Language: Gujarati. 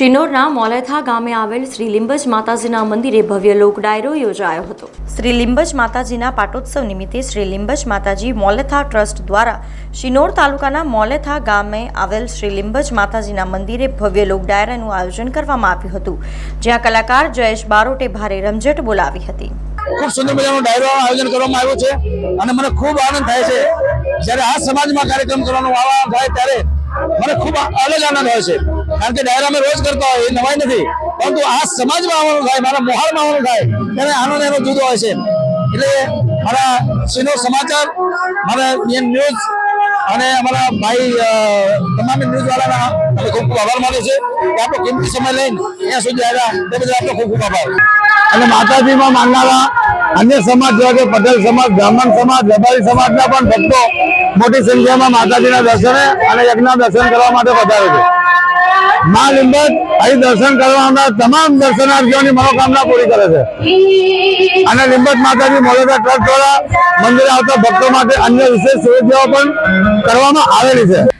શિનોરના મોલેથા ગામે આવેલ શ્રી લિંબજ માતાજીના મંદિરે ભવ્ય લોક ડાયરો યોજાયો હતો. શ્રી લિંબજ માતાજીના પાટોત્સવ નિમિત્તે શ્રી લિંબજ માતાજી મોલેથા ટ્રસ્ટ દ્વારા શિનોર તાલુકાના મોલેથા ગામે આવેલ શ્રી લિંબજ માતાજીના મંદિરે ભવ્ય લોક ડાયરાનું આયોજન કરવામાં આવ્યું હતું, જ્યાં કલાકાર જયેશ બારોટે ભારે રમઝટ બોલાવી હતી. ખૂબ સુંદર મજાનો ડાયરો આયોજન કરવામાં આવ્યો છે અને મને ખૂબ આનંદ થાય છે. જ્યારે આ સમાજમાં કાર્યક્રમ કરવાનો આવા થાય ત્યારે મને ખૂબ અલગ આનંદ હોય છે. કારણ કે ડાયરા અમે રોજ કરતા હોય એ નવાઈ નથી. પરંતુ આ સમાજમાં આવવાનું થાય, મારા મોહાલમાં આવવાનું થાય, ત્યારે આનંદ એનો જુદો હોય છે. એટલે મારા સિનો સમાચાર, મારા ન્યૂઝ અને અમારા ભાઈ તમામ ન્યૂઝવાળાના અમે ખૂબ ખૂબ આભાર માનું છે. કે આપણો કિંમતી સમય લઈને અહીંયા સુધી આવ્યા તે બદલ આપણો ખૂબ ખૂબ આભાર. અને માતાજીમાં માનનારા અન્ય સમાજ જેવા કે પટેલ સમાજ, બ્રાહ્મણ સમાજ વેપારી સમાજના પણ ભક્તો મોટી સંખ્યામાં માતાજીના દર્શને અને યજ્ઞના દર્શન કરવા માટે પધારે છે. મા લીંબત અહીં દર્શન કરવા આવનાર તમામ દર્શનાર્થીઓની મનોકામના પૂરી કરે છે. અને લીંબત માતાજી મોલેરા ટ્રસ્ટ દ્વારા મંદિરે આવતા ભક્તો માટે અન્ય વિશેષ સુવિધાઓ પણ કરવામાં આવેલી છે.